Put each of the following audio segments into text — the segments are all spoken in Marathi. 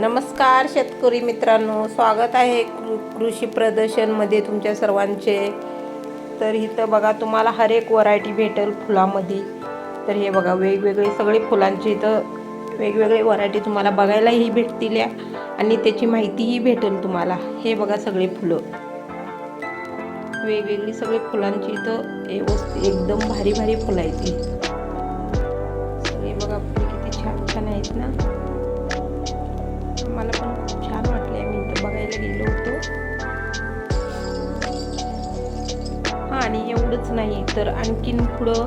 नमस्कार शेतकरी मित्रांनो स्वागत आहे कृ कृषी प्रदर्शनमध्ये तुमच्या सर्वांचे. तर इथं बघा तुम्हाला हर एक व्हरायटी भेटेल फुलामध्ये. तर हे बघा वेगवेगळे सगळे फुलांचे इथं वेगवेगळे व्हरायटी तुम्हाला बघायलाही भेटतील या. आणि त्याची माहितीही भेटेल तुम्हाला. हे बघा सगळे फुलं. वेगवेगळी सगळी फुलांची इथं व्यवस्थित एकदम भारी भारी फुलं आहेत. मला पण खूप छान वाटले मी इथं बघायला गेलो होतो. हा आणि एवढंच नाही तर आणखीन पुढं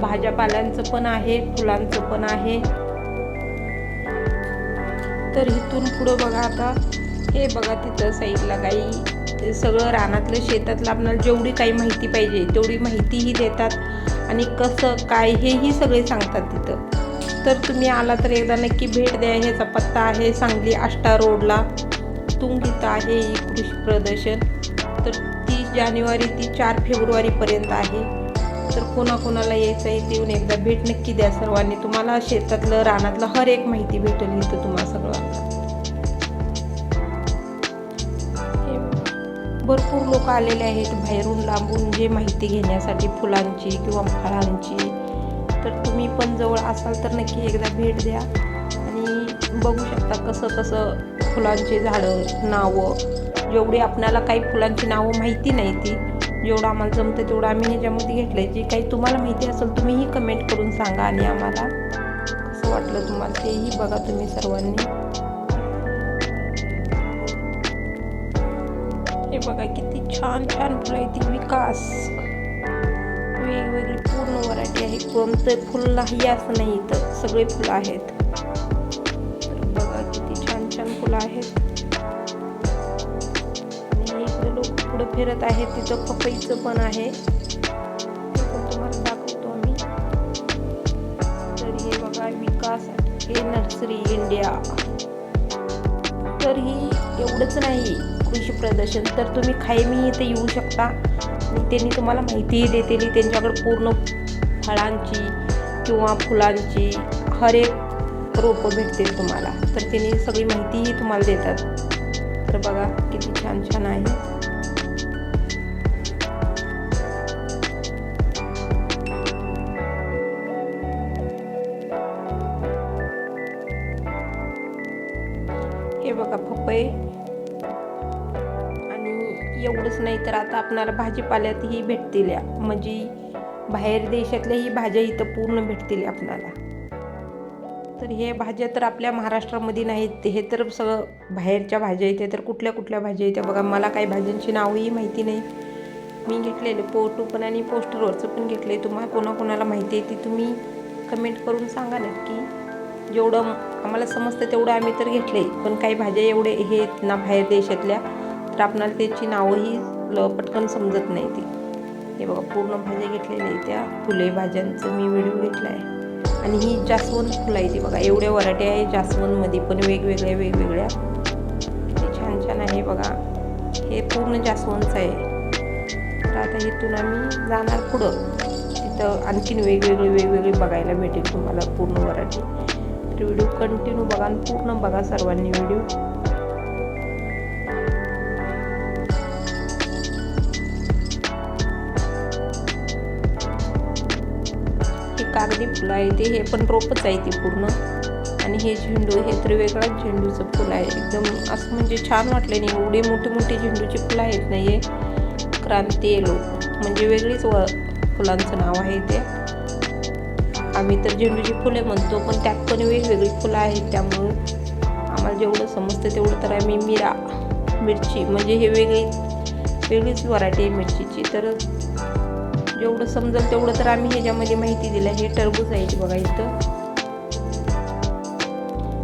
भाज्यापाल्यांचं पण आहे फुलांचं पण आहे. तर इथून पुढं बघा आता. हे बघा तिथं साईडला काही सगळं रानातलं शेतातलं आपल्याला जेवढी काही माहिती पाहिजे तेवढी माहितीही देतात. आणि कसं काय हेही सगळे सांगतात तिथं. तर तुम्ही आला तर एकदा नक्की भेट द्या. ह्याचा पत्ता आहे सांगली आष्टा रोडला. तुंगित आहे ही कृषी प्रदर्शन. तर तीस जानेवारी ती चार फेब्रुवारीपर्यंत आहे. तर कोणाकोणाला यायचं आहे येऊन एकदा भेट नक्की द्या सर्वांनी. तुम्हाला शेतातलं रानातलं हर एक माहिती भेटेल इथं तुम्हाला सगळं. भरपूर लोक आलेले आहेत बाहेरून लांबून. जे माहिती घेण्यासाठी फुलांची किंवा फळांची तर तुम्ही पण जवळ असाल तर नक्की एकदा भेट द्या. आणि बघू शकता कसं कसं फुलांची झाडं नावं. जेवढी आपल्याला काही फुलांची नावं माहिती नाही ती जेवढं आम्हाला जमतं तेवढं आम्ही ह्याच्यामध्ये घेतलं आहे जे काही तुम्हाला माहिती असेल तुम्हीही कमेंट करून सांगा आणि आम्हाला कसं वाटलं तुम्हाला तेही बघा तुम्ही सर्वांनी. हे बघा किती छान छान फुलं आहे ती विकास. पूर्ण व्हरायटी कोणतं फुल नाही असं नाही इथं. सगळे फुलं आहेत. तर बघा किती छान छान फुलं आहेत. आणि इकडे लोक पुढे फिरत आहेत तिथं पपईचं पण आहे. ते पण तुम्हाला दाखवतो आम्ही. तर हे बघा विकास हे नर्सरी इंडिया. तर ही एवढंच नाही कृषी प्रदर्शन. तर तुम्ही खायमी इथे येऊ शकता. आणि त्यांनी तुम्हाला माहितीही देतील त्यांच्याकडे पूर्ण फळांची किंवा फुलांची हर एक रोपं भेटतील तुम्हाला. तर तिने सगळी माहितीही तुम्हाला देतात. तर बघा किती छान छान आहे. हे बघा पपई. आणि एवढंच नाही तर आता आपणाला भाजीपाल्यातही भेटतील या. म्हणजे बाहेर देशातल्याही भाज्या इथं पूर्ण भेटतील आपणाला तर हे भाज्या तर आपल्या महाराष्ट्रामध्ये नाहीत. हे तर सगळं बाहेरच्या भाज्या येते तर कुठल्या कुठल्या भाज्या येत्या बघा मला काही भाज्यांची नावही माहिती नाही. मी घेतलेले फोटो पण आणि पोस्टरवरचं पण घेतलं आहे तुम्हाला कोणाकोणाला माहिती आहे ती तुम्ही कमेंट करून सांगा नक्की. जेवढं आम्हाला समजतं तेवढं आम्ही तर घेतले पण काही भाज्या एवढे हे आहेत ना बाहेर देशातल्या तर आपणाला त्याची नावंही ल पटकन समजत नाही ती. हे बघा पूर्ण भाज्या घेतलेल्या त्या. फुले भाज्यांचं मी व्हिडिओ घेतला आहे. आणि ही जास्वंद फुलं आहे ती बघा एवढ्या व्हरायटी आहे जास्वंदमध्ये पण वेगवेगळ्या वेगवेगळ्या. ते छान छान आहे बघा. हे पूर्ण जास्वंदचं आहे. तर आता इथून आम्ही जाणार पुढं. तिथं आणखीन वेगवेगळे वेगवेगळे बघायला भेटेल तुम्हाला पूर्ण व्हरायटी. तर व्हिडिओ कंटिन्यू बघा आणि पूर्ण बघा सर्वांनी व्हिडिओ कागदी फुलं आहे ते हे पण रोपच आहे ती पूर्ण. आणि हे झेंडू हे तर वेगळाच झेंडूचं फुल आहे. एकदम असं म्हणजे छान वाटलं नाही एवढे मोठे मोठे झेंडूची फुलं आहेत नाही हे क्रांती येलो म्हणजे वेगळीच व फुलांचं नाव आहे ते. आम्ही तर झेंडूची फुले म्हणतो पण त्यात पण वेगवेगळी फुलं आहेत त्यामुळं आम्हाला जेवढं समजतं तेवढं तर आम्ही मिरा मिरची म्हणजे हे वेगळी वेगळीच व्हरायटी आहे मिरचीची. तर जेवढं समजेल तेवढं तर आम्ही ह्याच्यामध्ये माहिती दिलं हे टरबूज आहे बघा इथं.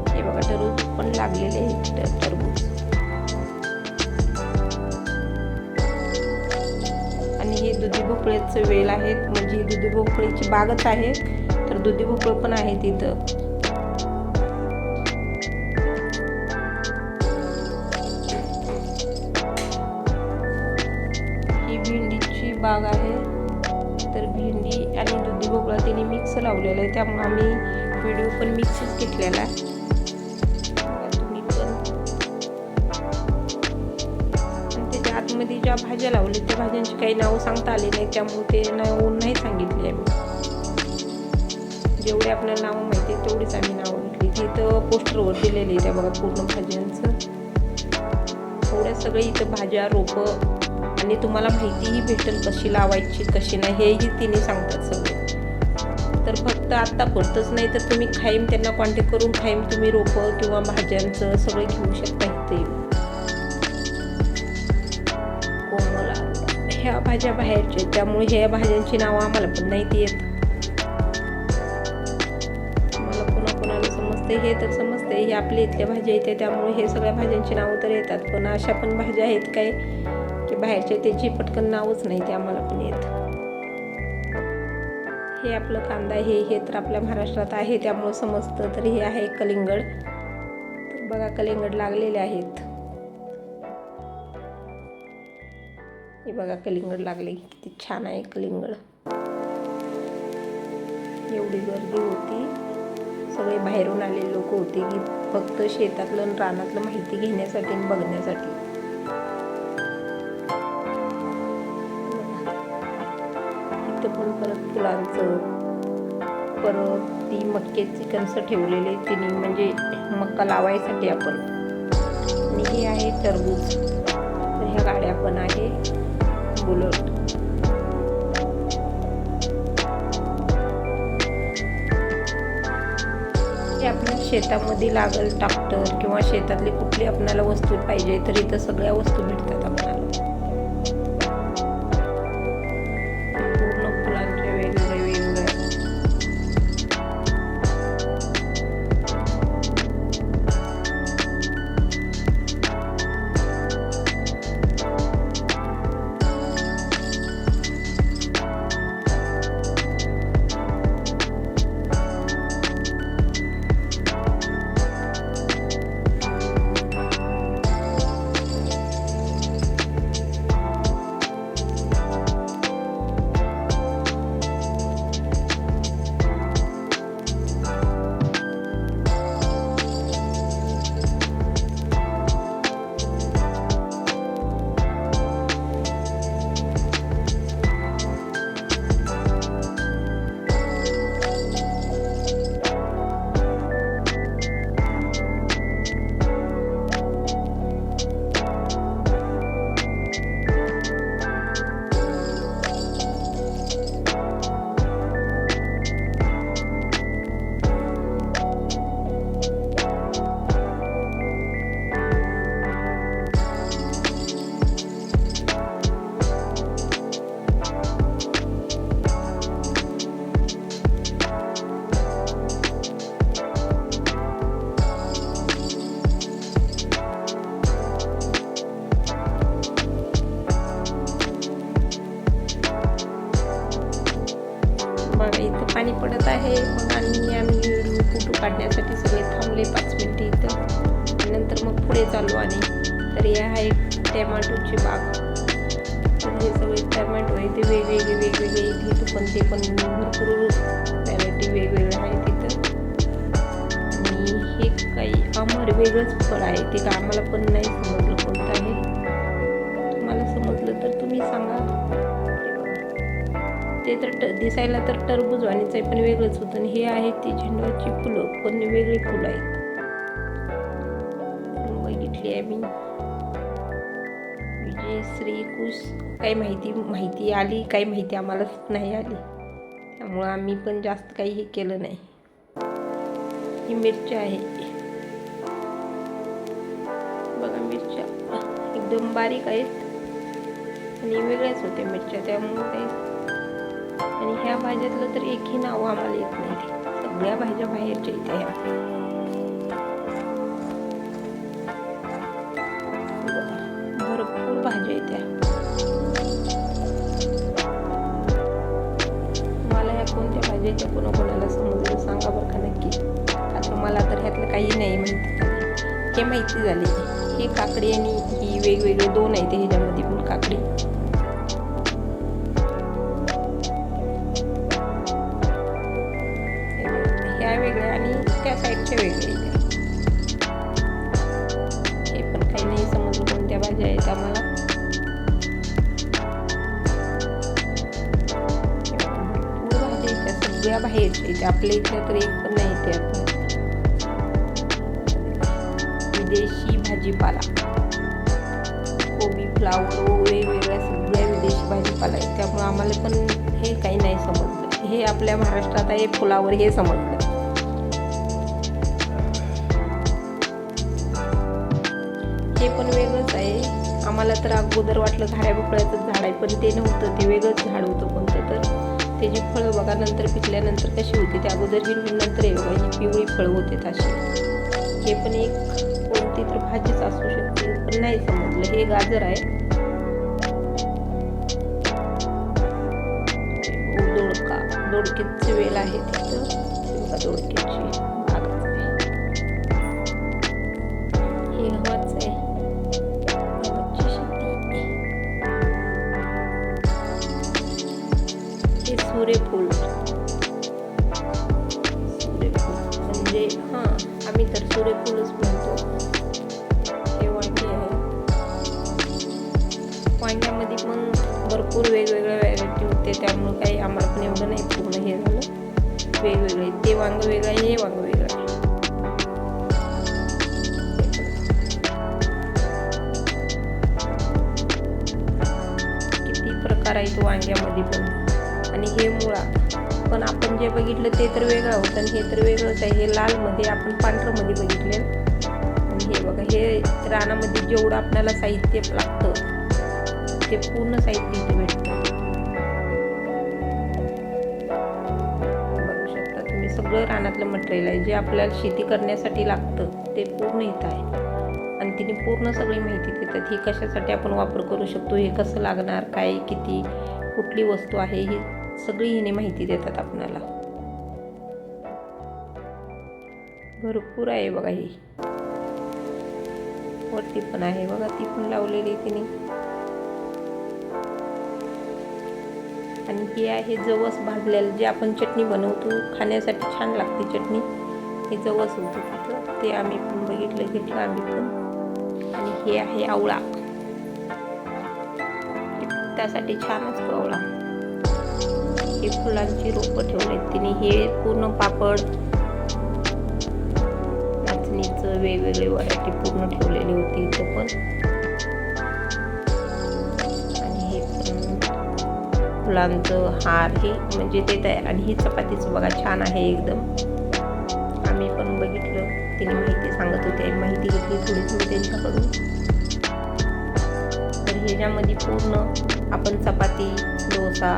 हे बघा टरबूज पण लागलेले आहे टरबूज. आणि हे दुधी भोपळ्याचं वेल आहेत म्हणजे ही दुधी भोपळीची बागच आहे. तर दुधी भोपळ पण आहे तिथं. ही भेंडीची बाग आहे. तर भेंडी आणि दुधी भोपळा तिने मिक्स लावलेला आहे. त्यामुळे आम्ही व्हिडिओ पण मिक्सच घेतलेला आहे. तुम्ही पण. त्याच्या आतमध्ये ज्या भाज्या लावल्या त्या भाज्यांची काही नावं सांगता आले नाही. त्यामुळे ते नाव नाही सांगितले आम्ही. जेवढे आपल्याला नावं माहिती तेवढीच आम्ही नावं घेतली. ती तर पोस्टरवर दिलेली त्या बघा पूर्ण भाज्यांचं. सगळे इथं भाज्या रोपं आणि तुम्हाला माहितीही भेटेल कशी लावायची कशी नाही हेही तिने सांगतात सगळं. तर फक्त आत्ता पुरतंच नाही तर तुम्ही खाईम त्यांना कॉन्टॅक्ट करून खाईम तुम्ही रोपं किंवा भाज्यांचं सगळं घेऊ शकता इथे. कोमला ह्या भाज्या बाहेरच्या आहेत, त्यामुळे ह्या भाज्यांची नावं आम्हाला पण माहिती येत मला कोणाकोणाला समजते हे तर असते हे आपल्या इथल्या भाज्या येते त्यामुळे हे सगळ्या भाज्यांची नावं तर येतात. पण अशा पण भाज्या आहेत काय की बाहेरच्या त्याची पटकन नावच नाही ते आम्हाला पण येत. हे आपलं कांदा हे हे तर आपल्या महाराष्ट्रात आहे त्यामुळं समजतं तर हे आहे कलिंगड. तर बघा कलिंगड लागलेले आहेत. हे बघा कलिंगड लागले किती छान आहे कलिंगड. एवढी गर्दी होती. सगळे बाहेरून आलेले लोक होते की फक्त शेतातलं आणि रानातलं माहिती घेण्यासाठी आणि बघण्यासाठी. इथं पण परत फुलांचं परत ती मक्याची कणसं ठेवलेले तिने म्हणजे मक्का लावायसाठी आपण. आणि हे आहे टरबूज. तर ह्या गाड्या पण आहे. बुलट. शेतामध्ये लागल ट्रॅक्टर किंवा शेतातली कुठली आपल्याला वस्तू पाहिजे तर इथं सगळ्या वस्तू भेटतात आपल्याला. आणि हे काही अमर वेगळंच फळ आहे ते का आम्हाला पण नाही समजलं कोणतं आहे तुम्हाला समजलं तर तुम्ही सांगा. ते तर ट दिसायला तर टरबूज वाणीचं आहे पण वेगळंच होतं. आणि हे आहे ती झेंडूची फुलं पण वेगळी फुलं आहेत. बघितली आहे मी. विजयश्री कुश काही माहिती माहिती आली काही माहिती आम्हाला नाही आली. त्यामुळं आम्ही पण जास्त काही हे केलं नाही. ही मिरच्या आहे. बघा मिरच्या. एकदम बारीक आहेत. आणि वेगळ्याच होत्या मिरच्या त्यामुळे काही आणि ह्या भाज्यातलं तर एकही नाव आम्हाला येत नाही. सगळ्या भाज्या बाहेरच्या इथे ह्या इतके माहिती झाले. हे काकडी आणि ही वेगवेगळे दोन आहेत ह्याच्यामध्ये पण काकडी. ह्या वेगळ्या आणि त्या साईडच्या वेगळ्या हे पण काही नाही कोणत्या भाज्या आहेत सगळ्या आपल्या इथे तर एक पण नाही त्या. विदेशी भाजीपाला. कोबी फ्लावर वेगवेगळ्या सगळ्या विदेशी भाजीपाला आहे त्यामुळं आम्हाला पण हे काही नाही समजलं. हे आपल्या महाराष्ट्रात आहे फुलावर हे समजलं. हे पण वेगळंच आहे. आम्हाला तर अगोदर वाटलं झाड्या बकळ्याचं झाड आहे पण ते नव्हतं. ते वेगळंच झाड होतं कोणतं तर. त्याची फळं बघा नंतर पिकल्यानंतर कशी होती ते अगोदर हिरवी नंतर हे बघा ही पिवळी फळं होते अशी हे पण एक होती तर भाजीच असू शकते पण नाही समजलं. हे गाजर आहे. दोडका दोडकीची वेल आहे तिथं हे दोडकीची हे आहे. हे सूर्यफूल. सूर्यफूल. म्हणजे हां आम्ही तर सूर्यफूलच म्हणतो. मग पण भरपूर वेगवेगळ्या व्हरायटी होते. त्यामुळं काही आम्हाला पण एवढं नाही. पूर्ण हे झालं. वेगवेगळे. ते वांग वेगळं आहे हे वांग वेगळं. आहे किती प्रकार आहेत वांग्यामध्ये पण. आणि हे मुळा. पण आपण जे बघितलं ते तर वेगळं होतं. आणि हे तर वेगळंच आहे. हे लालमध्ये आपण पांढरमध्ये बघितले आणि हे बघा हे रानामध्ये जेवढं आपल्याला साहित्य लागतं ते पूर्ण साहित्य इथे भेटतं. बघू शकता तुम्ही सगळं रानातलं मटेरियल आहे. जे आपल्याला शेती करण्यासाठी लागतं ते पूर्ण इथं आहे. आणि तिने पूर्ण सगळी माहिती देतात ही कशासाठी आपण वापर करू शकतो हे कसं लागणार काय किती कुठली वस्तू आहे ही सगळी हिने माहिती देतात आपणाला भरपूर आहे बघा ही. वरती पण आहे बघा ती पण लावलेली तिने. आणि हे आहे जवस भाजलेलं जे आपण चटणी बनवतो. खाण्यासाठी छान लागते चटणी. हे जवस होतं तिथं. ते आम्ही पण बघितलं घेतलं आम्ही पण. आणि हे आहे आवळा. त्यासाठी छान असतो आवळा. हे फुलांची रोपं ठेवले तिने. हे पूर्ण पापड नाचणीचं वेगवेगळे व्हरायटी पूर्ण ठेवलेली होती इथं पण. फुलांचं हार हे म्हणजे ते तयार आणि ही चपातीचं बघा छान आहे एकदम. आम्ही पण बघितलं तिने माहिती सांगत होते माहिती घेतली थोडी थोडी त्यांच्याकडून. तर ह्याच्यामध्ये पूर्ण आपण चपाती डोसा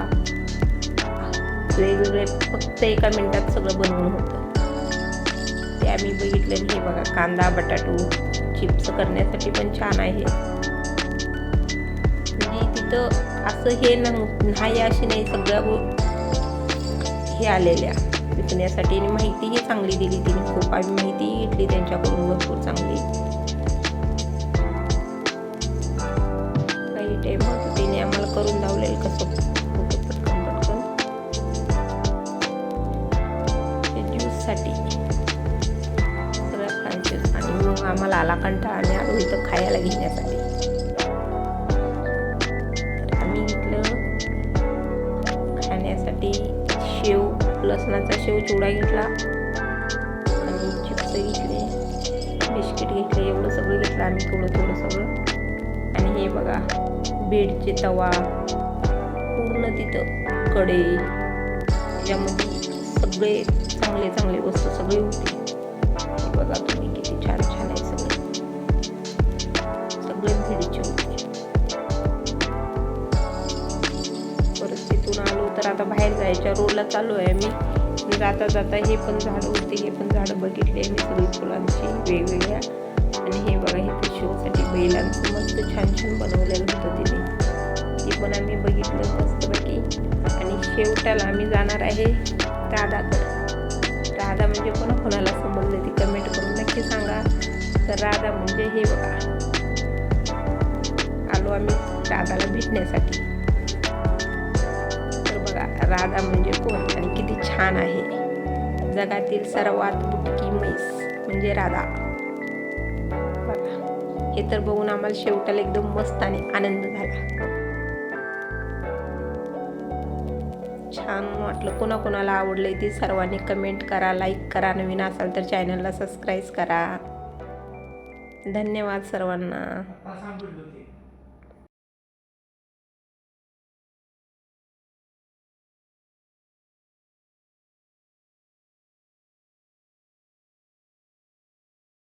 वेगवेगळे फक्त एका मिनिटात सगळं बनवून होतं. ते आम्ही बघितलं हे बघा कांदा बटाटो चिप्स करण्यासाठी पण छान आहे म्हणजे तिथं असं हे नाही अशी नाही. सगळ्या हे आलेल्या. विकण्यासाठी आणि माहितीही चांगली दिली तिने. खूप आम्ही माहितीही घेतली त्यांच्याकडून. भरपूर चांगली. काही टाईम होतं तिने आम्हाला करून लावलेलं कसं? होतं सगळ्या आणि मग आम्हाला आला कंटा आणि आलो इथं खायला घेण्यासाठी. शेव चिवडा घेतला. आणि चिप्स घेतले. बिस्किट घेतले. एवढं सगळं घेतलं आम्ही थोडं थोडं सगळं. आणि हे बघा बीडचे तवा. पूर्ण तिथं कडे. त्याच्यामध्ये सगळे चांगले चांगले वस्तू सगळी होते. बघा तुम्ही किती छान छान आहे सगळे. सगळे भिडचे होते. परत तिथून आलो तर आता बाहेर जायच्या रोडला चालू आहे मी. म्हणजे जाता जाता हे पण झाडं होते हे पण झाडं बघितले मी सगळी फुलांची वेगवेगळ्या. आणि हे बघा हे ते शोसाठी बैलांचं मस्त छान छान बनवलेलं होतं तिने. ते पण आम्ही बघितलं मस्तपैकी. आणि शेवटाला आम्ही जाणार आहे राधाकडं. राधा म्हणजे पण कोणाला समजलं ती कमेंट करून नक्की सांगा. तर राधा म्हणजे हे बघा. आलो आम्ही राधाला भेटण्यासाठी. तर बघा राधा म्हणजे कोण? आणि किती छान आहे. जगातील सर्वात बुटकी म्हैस म्हणजे राधा. बघा हे तर बघून आम्हाला शेवटाला एकदम मस्त आणि आनंद झाला. छान वाटलं. कोणाकोणाला आवडलं आहे ते सर्वांनी कमेंट करा लाईक करा. नवीन असाल तर चॅनलला सबस्क्राईब करा. धन्यवाद सर्वांना.